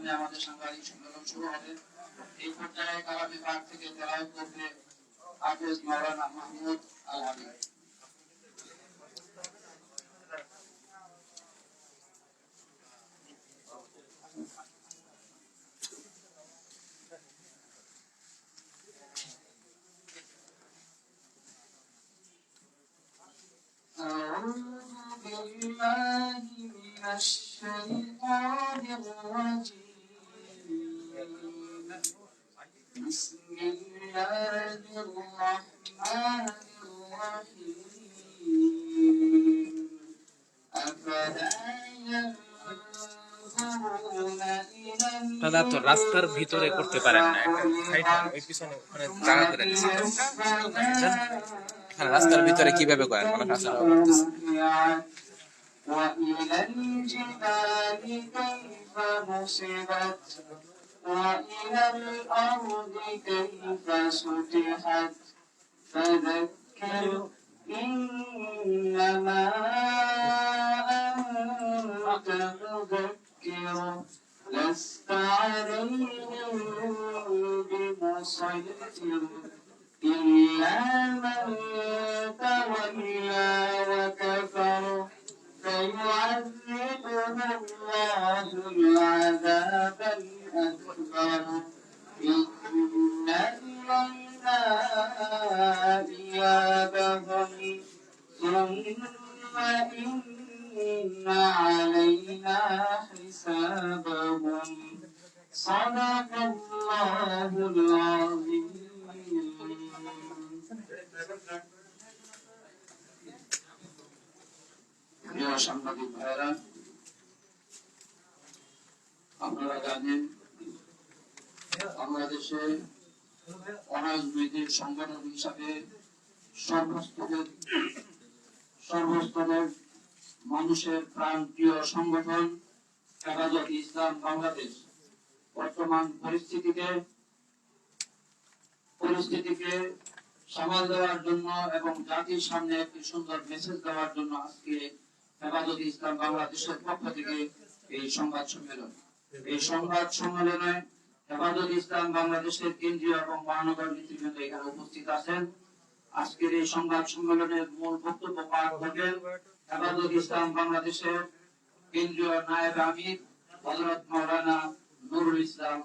মাধ্যমে আমাদের সাংবাদিক সম্মেলন শুরু হবে এই পর্যায়ে কালামী পাঠ থেকে তেলাওয়াত করবে হাফেজ মাওলানা মাহমুদ আল হাবিব أعوذ بالله من الشيطان الرجيم بسم الله الرحمن الرحيم أفلا ينظرون إلى দাদা তো রাস্তার ভিতরে করতে পারেন না একটা সাইড ওই পিছনে ওখানে জায়গা করে দিচ্ছে হ্যাঁ রাস্তার ভিতরে কিভাবে করেন মানুষ আসলে করতেছে وإلى الجبال كيف نصبت وإلى الأرض كيف سطحت؟ فذكر إنما أنت مذكر لست عليهم بمسيطر إلا من تولى وكفر فيعذبه الله العذاب الأكبر إن إلينا إيابهم ثم إن علينا حسابهم صدق الله العظيم প্রিয় সাংবাদিক ভাইরা আপনারা জানেন বাংলাদেশে অরাজনৈতিক সংগঠন হিসাবে সর্বস্তরের সর্বস্তরের মানুষের প্রাণ সংগঠন হেফাজত ইসলাম বাংলাদেশ। বর্তমান পরিস্থিতিতে পরিস্থিতিকে সামাল দেওয়ার জন্য এবং জাতির সামনে একটি সুন্দর মেসেজ দেওয়ার জন্য আজকে হেফাজত ইসলাম বাংলাদেশের পক্ষ থেকে এই সংবাদ সম্মেলন। এই সংবাদ সম্মেলনে হেফাজত ইসলাম বাংলাদেশের কেন্দ্রীয় এবং মহানগর নেতৃবৃন্দ এখানে উপস্থিত আছেন। আজকের এই সংবাদ সম্মেলনের মূল বক্তব্য পাঠ করবেন হেফাজত ইসলাম বাংলাদেশের কেন্দ্রীয় নায়েব আমির হজরত মাওলানা নুরুল ইসলাম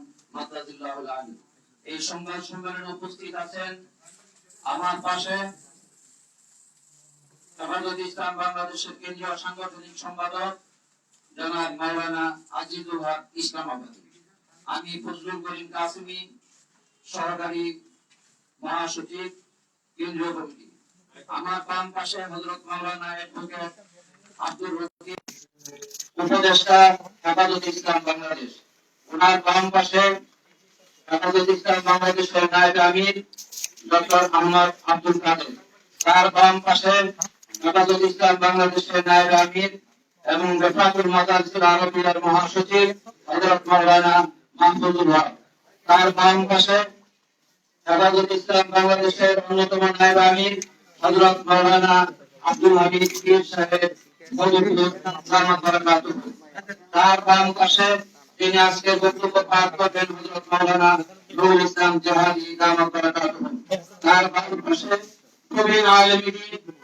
এই সংবাদ সম্মেলনে উপস্থিত আছেন আমার পাশে হেফাজত ইসলাম বাংলাদেশের কেন্দ্রীয় সাংগঠনিক সম্পাদক জনাব মাওলানা আজিজুল হক ইসলামাবাদী। আমি ফজলুল করিম কাসিমি, সহকারী মহাসচিব, কেন্দ্রীয় কমিটি। আমার বাম পাশে হজরত মাওলানা অ্যাডভোকেট আব্দুর রকিব, উপদেষ্টা হেফাজত ইসলাম বাংলাদেশ। ওনার বাম পাশে হেফাজত ইসলাম বাংলাদেশের নায়েব আমির, ডক্টর মোহাম্মদ আব্দুল কাদের। তার বাম পাশে হেফাজত ইসলাম বাংলাদেশের নায়েব আমির এবং রেফাতুল মাদারিসুল আরবিয়ার মহাসচিব, হযরত মাওলানা মাহমুদুল হক তার বাম পাশে হেফাজত ইসলাম বাংলাদেশের অন্যতম নায়েব আমির হযরত মাওলানা আব্দুল হামিদ পীর সাহেব তার বাম পাশে তিনি আজকে বক্তব্য পাঠ করবেন হযরত মাওলানা নুরুল ইসলাম বারাকাতুহু তার বাম পাশে কবি আলমী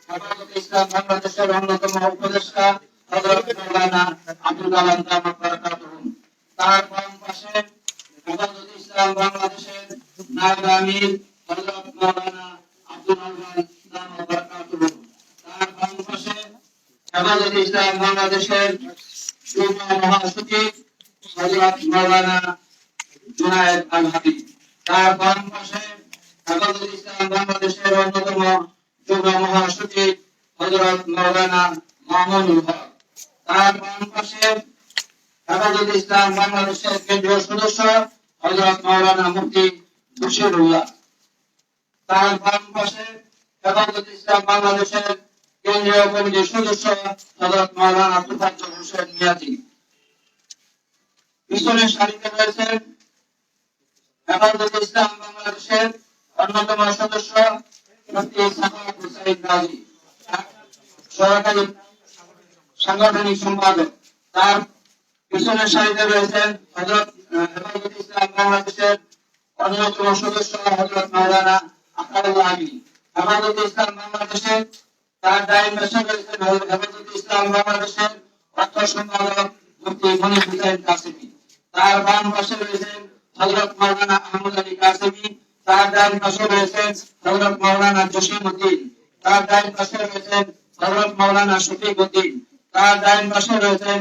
হেফাজত ইসলাম বাংলাদেশের অন্যতম উপদেষ্টা হযরত মাওলানা আব্দুল কালাম বারাকাতুহু তার বাম পাশে হেফাজত ইসলাম বাংলাদেশের নায়েব আমির হযরত মাওলানা আব্দুল রহমান দামাত বারাকাতুহু তার বাম পাশে হেফাজত ইসলাম বাংলাদেশের যুগ্ম মহাসচিব হযরত মাওলানা জুনায়েদ আল হাবিব। তার বাম পাশে হেফাজত ইসলাম বাংলাদেশের অন্যতম যুগ্ম মহাসচিব হযরত মাওলানা মামুনুল হক। তার বাম পাশে হেফাজত ইসলাম বাংলাদেশের কেন্দ্রীয় সদস্য হযরত মাওলানা মুফতি বশিরুল্লাহ তার বাম পাশে হেফাজত ইসলাম বাংলাদেশের কেন্দ্রীয় কমিটির সদস্য হযরত মাওলানা তুফাজ্জল হোসেন মিয়াজি। পিছনের সারিতে রয়েছেন হেফাজত ইসলাম বাংলাদেশের অন্যতম সদস্য মুফতি সাফাত হুসাইন গাজী সরকারি সাংগঠনিক সম্পাদক। তার পিছনের সারিতে রয়েছেন হজরত ইসলাম বাংলাদেশের অন্যতম সদস্য হজরত মাওলানা আকারুল্লাহ আলী। হেফাজত ইসলাম বাংলাদেশের তার পাশে রয়েছেন হেফাজত ইসলাম বাংলাদেশের অর্থ সম্পাদক মুফতি মনির হুসাইন কাসিমি। তার বাম পাশে রয়েছেন হজরত মাওলানা আহমদ আলী কাসিমি। তার ডান পাশে রয়েছেন হজরত মাওলানা জসিম উদ্দিন। তার ডান পাশে রয়েছেন হজরত মাওলানা শফিক উদ্দিন। তার ডান পাশে রয়েছেন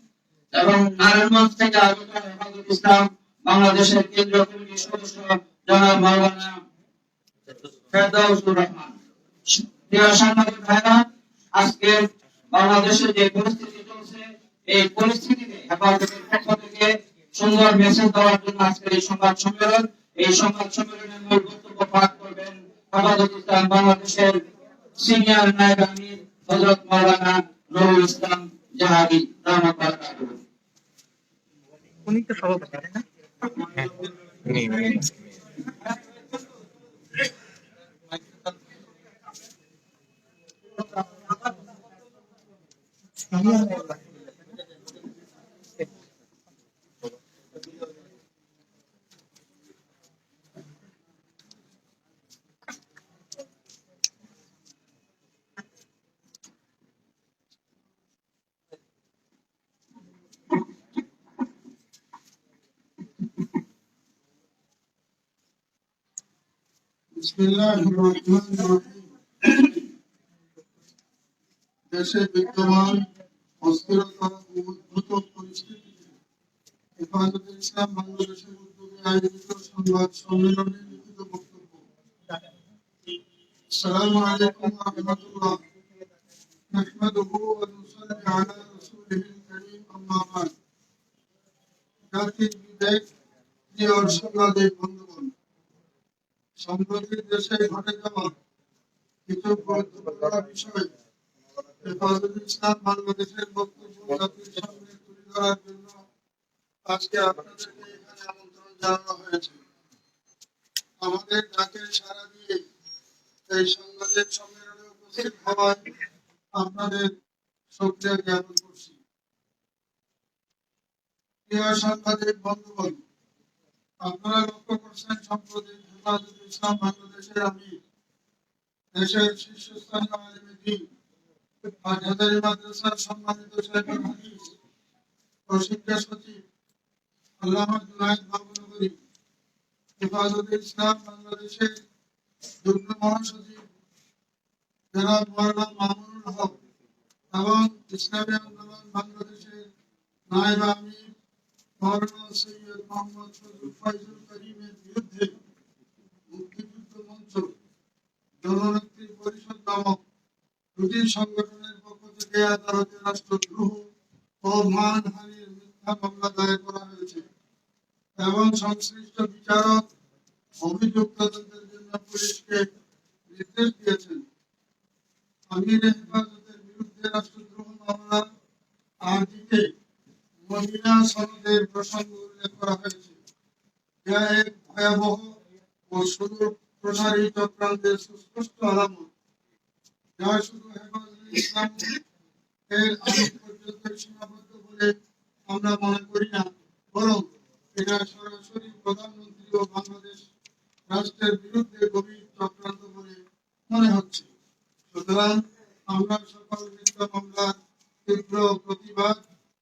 এবং নারায়ণগঞ্জ থেকে আগত হেফাজত ইসলাম বাংলাদেশের কেন্দ্রীয় কমিটির সদস্য জনাব মাওলানা ফেরদাউসুর রহমান। প্রিয় সাংবাদিক ভাইরা, আজকে বাংলাদেশে যে পরিস্থিতি চলছে, এই পরিস্থিতিতে হেফাজতের পক্ষ থেকে সুন্দর মেসেজ দেওয়ার জন্য আজকের এই সংবাদ সম্মেলন, এই সংবাদ সম্মেলনের মূল বক্তব্য পাঠ করবেন হেফাজত ইসলাম বাংলাদেশের সিনিয়র নায়ব আমির হজরত মাওলানা নুরুল ইসলাম জাহাদি রহমত বারাকাতুহু উনি তো সভাপতি তাই না? উনি উনি بسم الله الرحمن الرحيم দেশে বিদ্যমান অস্থিরতা ও উদ্ভূত পরিস্থিতিতে হেফাজতে ইসলাম বাংলাদেশের উদ্যোগে আয়োজিত সংবাদ সম্মেলনে লিখিত বক্তব্য السلام عليكم ورحمة الله نحمده ونصلي على رسوله الكريم أما بعد জাতির বিবেক প্রিয় সাংবাদিক বন্ধুগণ সম্প্রতি দেশে ঘটে যাওয়া কিছু গুরুত্বপূর্ণ বিষয় হেফাজত ইসলাম বাংলাদেশের বক্তব্য জাতির সামনে তুলে ধরার জন্য আজকে এখানে আমন্ত্রণ জানানো হয়েছে। আমাদের সারা দিয়ে এই সাংবাদিক সম্মেলনে উপস্থিত হওয়ায় আপনাদের জ্ঞাপন করছি। প্রিয় সাংবাদিক আপনারা লক্ষ্য করছেন সম্প্রতি ইসলাম বাংলাদেশের আমি দেশের শীর্ষস্থানীয় আলিমে দিন হাজারি মাদ্রাসার সম্মানিত সাহেবের হাদিস ও শিক্ষা সচিব আল্লামা জুনায়দ বাবুনগরী হেফাজত ইসলাম বাংলাদেশের যুগ্ম মহাসচিব জনাব মাওলানা মামুনুল হক এবং ইসলামী আন্দোলন বাংলাদেশের নায়েব আমির মাওলানা সৈয়দ মোহাম্মদ ফজল করিমের বিরুদ্ধে জননেত্রী পরিষদ নামক দুটি সংগঠনের পক্ষ থেকে আদালতে রাষ্ট্রদ্রোহ ও মানহানির মিথ্যা মামলা দায়ের করা হয়েছে এবং সংশ্লিষ্ট বিচারক অভিযোগ জন্য পুলিশকে নির্দেশ দিয়েছেন। আমির হেফাজতের বিরুদ্ধে রাষ্ট্রদ্রোহ মামলা আরটিতে মহিলা সনদের প্রসঙ্গ উল্লেখ করা হয়েছে। যা এক ভয়াবহ ও সুদূর প্রসারী চক্রান্তের সুস্পষ্ট আলামত। যা শুধু ইসলাম এর আগে পর্যন্ত সীমাবদ্ধ বলে আমরা মনে করি না। বরং এটা সরাসরি প্রধানমন্ত্রী ও বাংলাদেশ রাষ্ট্রের বিরুদ্ধে গভীর চক্রান্ত বলে মনে হচ্ছে। সুতরাং আমরা সকল মিথ্যা মামলার তীব্র প্রতিবাদ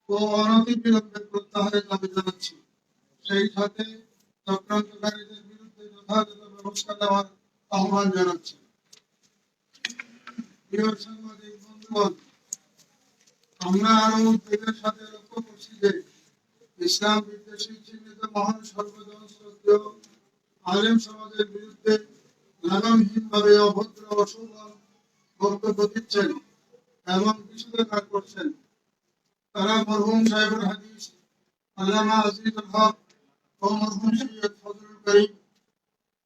ও অনতিবিলম্বে প্রত্যাহারের দাবি জানাচ্ছি। সেই সাথে চক্রান্তকারীদের বিরুদ্ধে যথাযথ ব্যবস্থা নেওয়ার আহ্বান জানাচ্ছি। আমরা আরও উদ্বেগের সাথে লক্ষ্য করছি যে ইসলাম বিদ্বেষী চিহ্নিত মহান আলেম সমাজের বিরুদ্ধে অভদ্র বক্তব্য দিচ্ছেন এবং বিষোদ্গার করছেন। তারা মরহুম সাহেবের হাদিস, আল্লামা আজিজুল হক ও মরহুম সৈয়দ ফজলুল করিম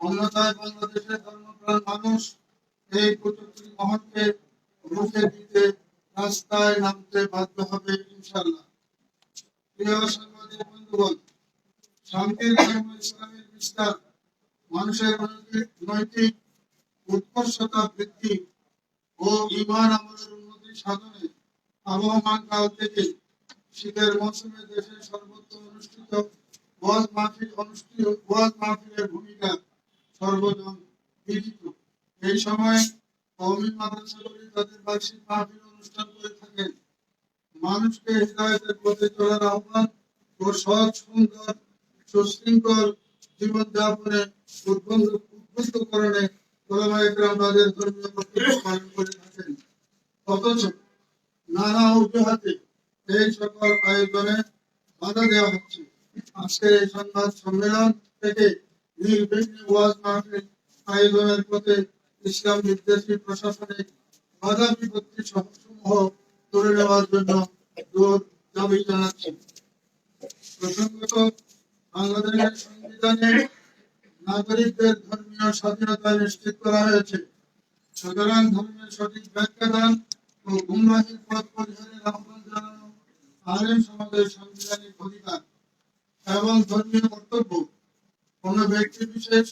অন্যথায় বাংলাদেশের ধর্মপ্রাণ মানুষ, এই মহলকে রুখে দিতে রাস্তায় নামতে বাধ্য হবে ইনশাল্লাহ প্রিয় সাংবাদিক বন্ধুগণ শান্তির ধর্ম ইসলামের বিস্তার, মানুষের নৈতিক উৎকর্ষতা বৃদ্ধি ও ইমান উন্নতি সাধনে আবহমান কাল থেকে শীতের মৌসুমে দেশের সর্বত্র অনুষ্ঠিত ওয়াজ অনুষ্ঠিত ওয়াজ ভূমিকা সর্বজন বিদিত এই সময় কওমি মাদ্রাসাগুলি তাদের বার্ষিক মাহফিল অনুষ্ঠান করে থাকেন। মানুষকে হৃদায়তের পথে চলার আহ্বান ও সৎ সুন্দর সুশৃঙ্খল জীবনযাপনে উদ্বুদ্ধ একরাম তাদের ধর্মীয় কর্তব্য পালন করে থাকেন। অথচ নানা অজুহাতে এই সকল আয়োজনে বাধা দেওয়া হচ্ছে। আজকের এই সংবাদ সম্মেলন থেকে আয়োজনের পথে ইসলাম নির্দেশী প্রশাসনিক বাধা বিপত্তি সমূহ তুলে নেওয়ার জন্য জোর দাবি জানাচ্ছি। প্রসঙ্গত, বাংলাদেশের সংবিধানে নাগরিকদের ধর্মীয় স্বাধীনতা নিশ্চিত করা হয়েছে। সুতরাং ধর্মের সঠিক ব্যাখ্যা দান ও গুমরাহির পথ পরিহারের আহ্বান জানানো আলেম সমাজের সাংবিধানিক অধিকার এবং ধর্মীয় কর্তব্য কোন ব্যক্তি বিশেষ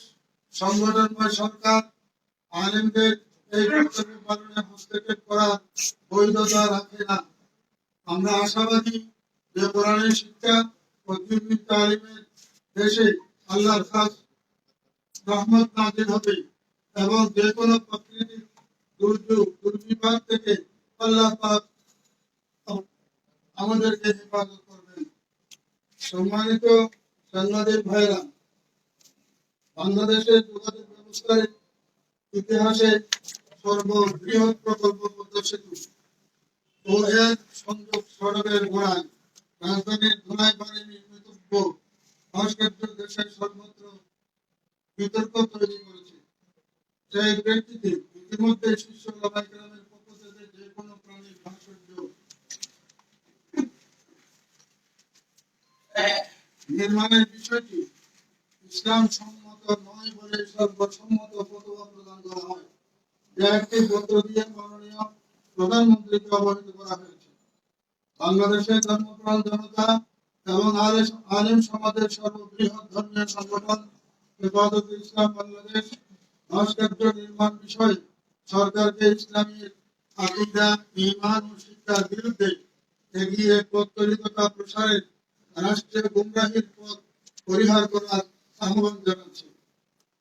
সংগঠন বা সরকার, আলেমদের এই কর্তব্য পালনে হস্তক্ষেপ করা বৈধতা রাখে না। আমরা আশাবাদী যে কোরআনের শিক্ষা ও দিনভিত্তিক তালিমের দেশে আল্লাহর খাস রহমত নাজিল হবে এবং যে কোনো প্রাকৃতিক দুর্যোগ, দুর্বিপাক থেকে আল্লাহ পাক আমাদেরকে হেফাজত করবেন। সম্মানিত সাংবাদিক ভাইরা বাংলাদেশের যোগাযোগ ব্যবস্থার ইতিহাসে সর্ববৃহৎ প্রকল্প পদ্মা সেতু সংযোগ সড়কের গোড়ায়, রাজধানীর ধুলাই বাড়ি নির্মিতব্য ভাস্কর্য দেশের সর্বত্র বিতর্ক তৈরি করেছে। সেই ব্যক্তিতে ইতিমধ্যে শীর্ষ লাভাই গ্রামের পক্ষ থেকে যে কোনো প্রাণীর ভাস্কর্য নির্মাণের বিষয়টি ইসলাম সম্মত নয় বলে সর্বসম্মত ফতোয়া প্রদান করা হয়। যা একটি পত্র দিয়ে মাননীয় প্রধানমন্ত্রীকে অবহিত করা হয়েছে। বাংলাদেশের ধর্মপ্রাণ জনতা এবং সমাজের সর্ববৃহৎ ধর্মীয় সংগঠন হেফাজত ইসলাম বাংলাদেশ ভাস্কর্য নির্মাণ বিষয়ে সরকারকে আকিদা, ইমান ও শিক্ষার বিরুদ্ধে এগিয়ে প্রত্যরিততা প্রসারের রাষ্ট্রের গুমরাহির পথ পরিহার করার আহ্বান জানাচ্ছে।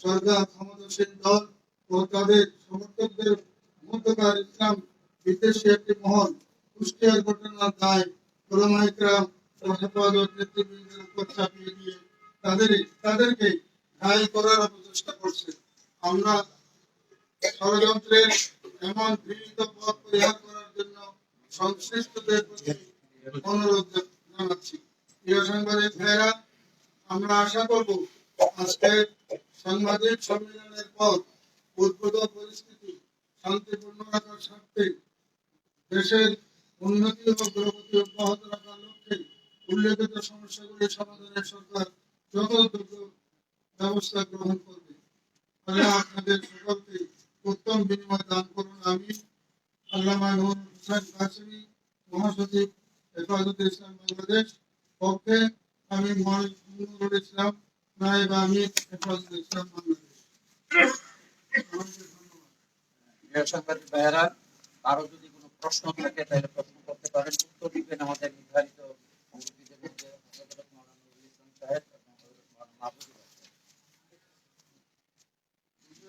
সরকার ক্ষমতাসীন দল ও তাদের সমর্থকদের মধ্যকার ইসলাম বিদ্বেষী একটি মহল কুষ্টিয়ার ঘটনার দায় ওলামাইকরাম ও হেফাজত নেতৃবৃন্দের উপর চাপিয়ে দিয়ে তাদের, তাদেরকে দায়ী করার অপচেষ্টা করছে। আমরা ষড়যন্ত্রের এমন ঘৃণিত পথ পরিহার করার জন্য সংশ্লিষ্টদের প্রতি অনুরোধ জানাচ্ছি। প্রিয় সাংবাদিক ভাইরা আমরা আশা করব আজকে সাংবাদিক সম্মেলনের পর উদ্ভূত পরিস্থিতি শান্তিপূর্ণ রাখার স্বার্থে দেশের উন্নতি ও অগ্রগতি অব্যাহত রাখার লক্ষ্যে উল্লেখিত সমস্যাগুলি সমাধানে সরকার যথাযোগ্য ব্যবস্থা গ্রহণ করবে। আল্লাহ আপনাদের সকলকে উত্তম বিনিময় দান করুন আমি আল্লামা নুর হুসাইন কাসিমি, মহাসচিব হেফাজতে ইসলাম বাংলাদেশ, পক্ষে আমি মনিরুল ইসলাম ধন্যবাদ প্রিয় সাংবাদিক ভাইয়েরা আরও যদি কোনো প্রশ্ন থাকে তাহলে প্রশ্ন করতে পারেন। উত্তর দিবেন আমাদের নির্ধারিত মুরব্বীদের মধ্যে সাহেব এবং হযরত মাওলানা মাহবুবুর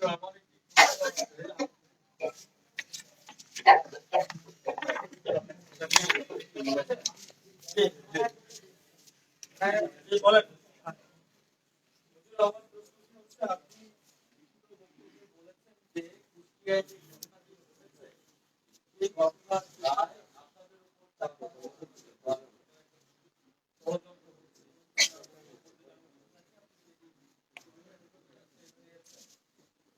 রহমান সাহেব। জি আমরা যে সিসিটিভি নোটিশ দেখেছি সেখানে দেখা গেছে দুজন মাদ্রাসার ছাত্র এসে ভাস্কর্যটি ভাঙচুর করেছে এবং পরবর্তীতে পুলিশ তদন্তে নেমে